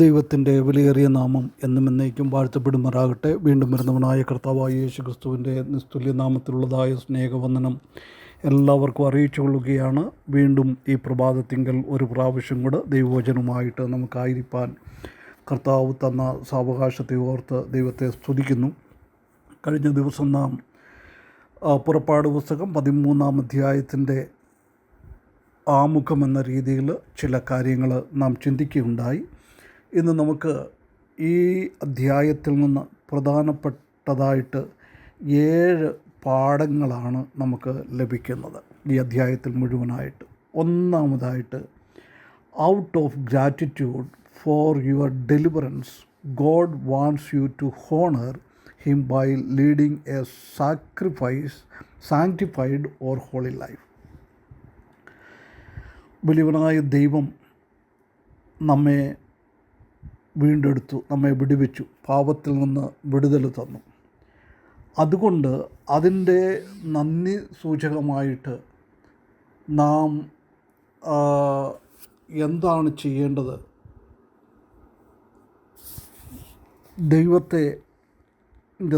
ദൈവത്തിന്റെ വിലയേറിയ നാമം എന്നും എന്നേക്കും വാഴ്ത്തപ്പെടുമാറാകട്ടെ. വീണ്ടും വരുന്നവനായ കർത്താവായ യേശു ക്രിസ്തുവിന്റെ നിസ്തുല്യ നാമത്തിലുള്ളതായ സ്നേഹവന്ദനം എല്ലാവർക്കും അറിയിച്ചു കൊള്ളുകയാണ് വീണ്ടും ഈ പ്രഭാതത്തിങ്കൽ ഒരു പ്രാവശ്യം കൂടെ ദൈവവചനവുമായിട്ട് നമുക്കായിരിക്കാൻ കർത്താവ് തന്ന സാവകാശത്തെ ഓർത്ത് ദൈവത്തെ സ്തുതിക്കുന്നു. കഴിഞ്ഞ ദിവസം നാം പുറപ്പാട് പുസ്തകം പതിമൂന്നാം അധ്യായത്തിന്റെ ആമുഖം എന്ന രീതിയിൽ ചില കാര്യങ്ങൾ നാം ചിന്തിക്കുകയുണ്ടായി. ഇന്ന് നമുക്ക് ഈ അധ്യായത്തിൽ നിന്ന് പ്രധാനപ്പെട്ടതായിട്ട് ഏഴ് പാഠങ്ങളാണ് നമുക്ക് ലഭിക്കുന്നത് ഈ അധ്യായത്തിൽ മുഴുവനായിട്ട്. ഒന്നാമതായിട്ട് out of gratitude for your deliverance God wants you to honour him by leading a sacrifice sanctified or holy life വലിയവനായ ദൈവം നമ്മെ വീണ്ടെടുത്തു നമ്മെ വിടുവിച്ചു പാപത്തിൽ നിന്ന് വിടുതൽ തന്നു. അതുകൊണ്ട് അതിന്റെ നന്ദി സൂചകമായിട്ട് നാം എന്താണ് ചെയ്യേണ്ടത്? ദൈവത്തെ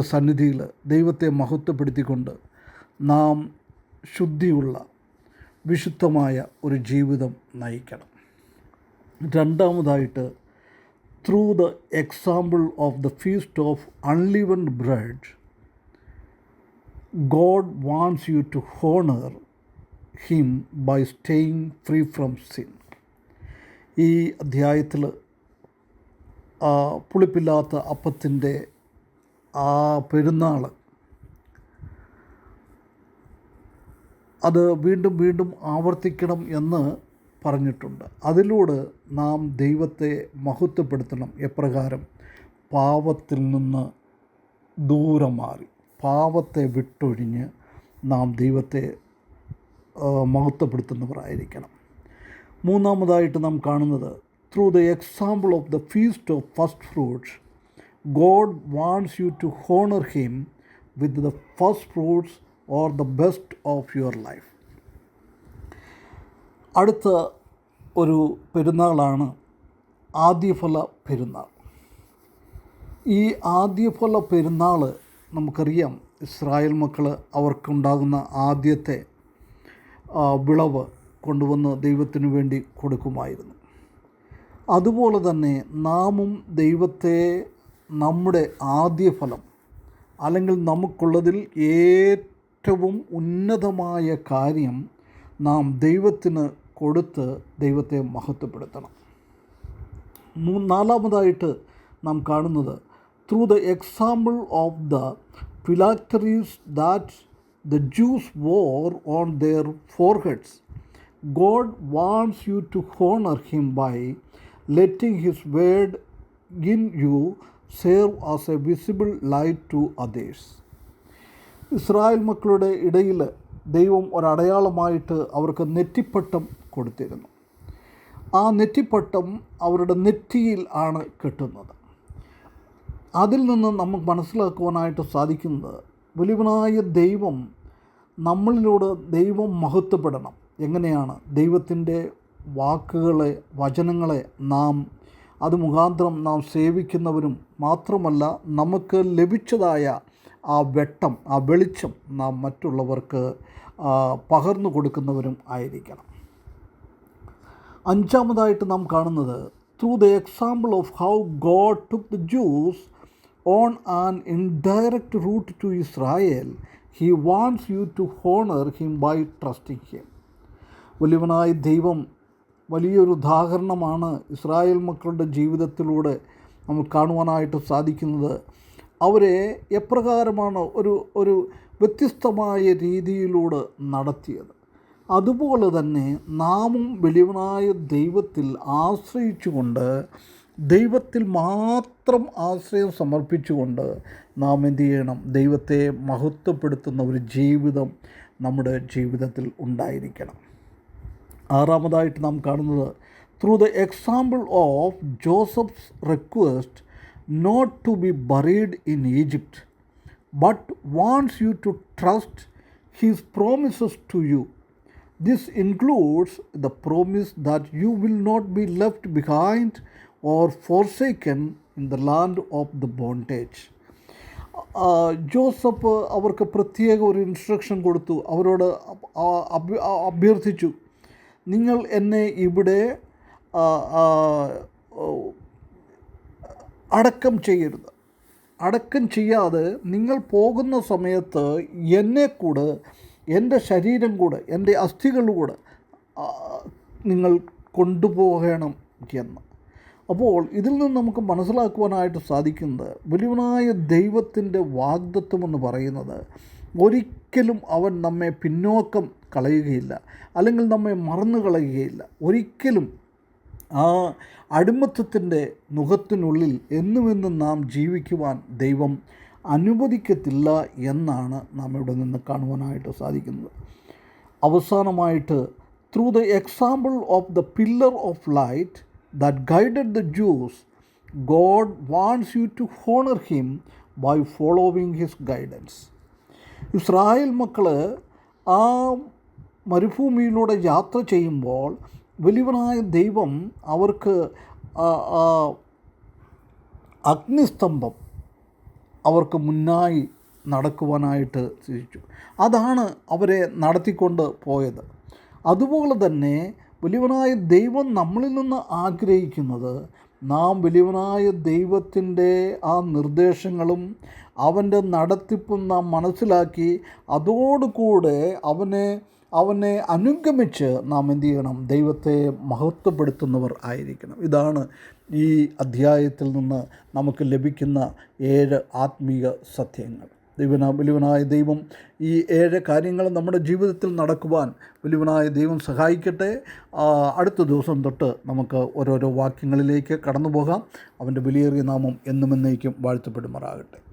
സന്നിധിയിൽ ദൈവത്തെ മഹത്വപ്പെടുത്തിക്കൊണ്ട് നാം ശുദ്ധിയുള്ള വിശുദ്ധമായ ഒരു ജീവിതം നയിക്കണം. രണ്ടാമതായിട്ട് through the example of the feast of unleavened bread God wants you to honour him by staying free from sin ഈ അധ്യായത്തിൽ പുളിപ്പില്ലാത്ത അപ്പത്തിന്റെ ആ പെരുന്നാൾ അത് വീണ്ടും വീണ്ടും ആവർത്തിക്കണം എന്ന് പറഞ്ഞിട്ടുണ്ട്. അതിലൂടെ നാം ദൈവത്തെ മഹത്വപ്പെടുത്തണം എപ്രകാരം? പാപത്തിൽ നിന്ന് ദൂരം മാറി പാപത്തെ വിട്ടൊഴിഞ്ഞ് നാം ദൈവത്തെ മഹത്വപ്പെടുത്തുന്നവരായിരിക്കണം. മൂന്നാമതായിട്ട് നാം കാണുന്നത് through the example of the feast of first fruits God wants you to honour him with the first fruits or the best of your life അടുത്ത ഒരു പെരുന്നാളാണ് ആദ്യഫല പെരുന്നാൾ. ഈ ആദ്യഫല പെരുന്നാൾ നമുക്കറിയാം ഇസ്രായേൽ മക്കൾ അവർക്കുണ്ടാകുന്ന ആദ്യത്തെ വിളവ് കൊണ്ടുവന്ന് ദൈവത്തിനു വേണ്ടി കൊടുക്കുമായിരുന്നു. അതുപോലെ തന്നെ നാമും ദൈവത്തെ നമ്മുടെ ആദ്യ ഫലം അല്ലെങ്കിൽ നമുക്കുള്ളതിൽ ഏറ്റവും ഉന്നതമായ കാര്യം നാം ദൈവത്തിന് കൊടുത്ത് ദൈവത്തെ മഹത്വപ്പെടുത്തണം. മൂ- നാലാമതായിട്ട് നാം കാണുന്നത് through the example of the phylacteries that the Jews wore on their foreheads God wants you to honour him by letting his word in you serve as a visible light to others Israel മക്കളുടെ ഇടയിൽ ദൈവം ഒരടയാളമായിട്ട് അവർക്ക് നെറ്റിപ്പട്ടം കൊടുത്തിരുന്നു. ആ നെറ്റിപ്പട്ടം അവരുടെ നെറ്റിയിൽ ആണ് കെട്ടുന്നത്. അതിൽ നിന്ന് നമുക്ക് മനസ്സിലാക്കുവാനായിട്ട് സാധിക്കുന്നത് വലിയവനായ ദൈവം നമ്മളിലൂടെ ദൈവം മഹത്വപ്പെടണം. എങ്ങനെയാണ്? ദൈവത്തിന്റെ വാക്കുകളെ വചനങ്ങളെ നാം അത് മുഖാന്തരം നാം സേവിക്കുന്നവരും മാത്രമല്ല നമുക്ക് ലഭിച്ചതായ ആ വെട്ടം ആ വെളിച്ചം നാം മറ്റുള്ളവർക്ക് പകർന്നു കൊടുക്കുന്നവരും ആയിരിക്കണം. അഞ്ചാമതായിട്ട് നാം കാണുന്നത് through the example of how God took the Jews on an indirect route to Israel he wants you to honour him by trusting him വലിയവനായ ദൈവം വലിയൊരു ഉദാഹരണമാണ് ഇസ്രായേൽ മക്കളുടെ ജീവിതത്തിലൂടെ നമുക്ക് കാണുവാനായിട്ട് സാധിക്കുന്നത്. അവരെ എപ്രകാരമാണ് ഒരു ഒരു വ്യത്യസ്തമായ രീതിയിലൂടെ നടത്തിയത്? അതുപോലെ തന്നെ നാമും വെളിവനായ ദൈവത്തിൽ ആശ്രയിച്ചുകൊണ്ട് ദൈവത്തിൽ മാത്രം ആശ്രയം സമർപ്പിച്ചുകൊണ്ട് നാം എന്തു ചെയ്യണം? ദൈവത്തെ മഹത്വപ്പെടുത്തുന്ന ഒരു ജീവിതം നമ്മുടെ ജീവിതത്തിൽ ഉണ്ടായിരിക്കണം. ആറാമതായിട്ട് നാം കാണുന്നത് through the example of Joseph's request not to be buried in Egypt but wants you to trust his promises to you This includes the promise that you will not be left behind or forsaken in the land of the bondage. Joseph അവർക്ക് പ്രത്യേക ഒരു instruction കൊടുത്തു. അവരോട് അഭ്യർത്ഥിച്ചു. നിങ്ങൾ എന്നെ ഇവിടെ അടക്കം ചെയ്യരുത്. അടക്കം ചെയ്യാതെ നിങ്ങൾ പോകുന്ന സമയത്ത് എന്നെ കൂടെ എന്റെ ശരീരം കൂടെ എന്റെ അസ്ഥികൾ കൂടെ നിങ്ങൾ കൊണ്ടുപോകണം എന്ന്. അപ്പോൾ ഇതിൽ നിന്ന് നമുക്ക് മനസ്സിലാക്കുവാനായിട്ട് സാധിക്കുന്നത് വലിയവനായ ദൈവത്തിന്റെ വാഗ്ദത്വം എന്ന് പറയുന്നത് ഒരിക്കലും അവൻ നമ്മെ പിന്നോക്കം കളയുകയില്ല അല്ലെങ്കിൽ നമ്മെ മറന്നു കളയുകയില്ല. ഒരിക്കലും ആ അടിമത്തത്തിന്റെ മുഖത്തിനുള്ളിൽ എന്നുമെന്നും നാം ജീവിക്കുവാൻ ദൈവം അനുവദിക്കത്തില്ല എന്നാണ് നാം ഇവിടെ നിന്ന് കാണുവാനായിട്ട് സാധിക്കുന്നത്. അവസാനമായിട്ട് through the example of the pillar of light that guided the Jews God wants you to honour him by following his guidance Israel മക്കൾ ആ മരുഭൂമിയിലൂടെ യാത്ര ചെയ്യുമ്പോൾ വലിയവനായ ദൈവം അവർക്ക് അഗ്നിസ്തംഭം അവർക്ക് മുന്നായി നടക്കുവാനായിട്ട് തിരിച്ചു അതാണ് അവരെ നടത്തിക്കൊണ്ട് പോയത്. അതുപോലെ തന്നെ വലിയവനായ ദൈവം നമ്മളിൽ നിന്ന് ആഗ്രഹിക്കുന്നത് നാം വലിയവനായ ദൈവത്തിന്റെ ആ നിർദ്ദേശങ്ങളും അവന്റെ നടത്തിപ്പും നാം മനസ്സിലാക്കി അതോടുകൂടെ അവനെ അവനെ അനുഗമിച്ച് നാം എന്തു ചെയ്യണം? ദൈവത്തെ മഹത്വപ്പെടുത്തുന്നവർ ആയിരിക്കണം. ഇതാണ് ഈ അധ്യായത്തിൽ നിന്ന് നമുക്ക് ലഭിക്കുന്ന ഏഴ് ആത്മീയ സത്യങ്ങൾ. ദൈവന വലിയവനായ ദൈവം ഈ ഏഴ് കാര്യങ്ങൾ നമ്മുടെ ജീവിതത്തിൽ നടക്കുവാൻ വലിയവനായ ദൈവം സഹായിക്കട്ടെ. അടുത്ത ദിവസം തൊട്ട് നമുക്ക് ഓരോരോ വാക്യങ്ങളിലേക്ക് കടന്നു പോകാം അവന്റെ വിലയേറിയ നാമം എന്നും എന്നേക്കും വാഴ്ത്തപ്പെടുമാറാകട്ടെ.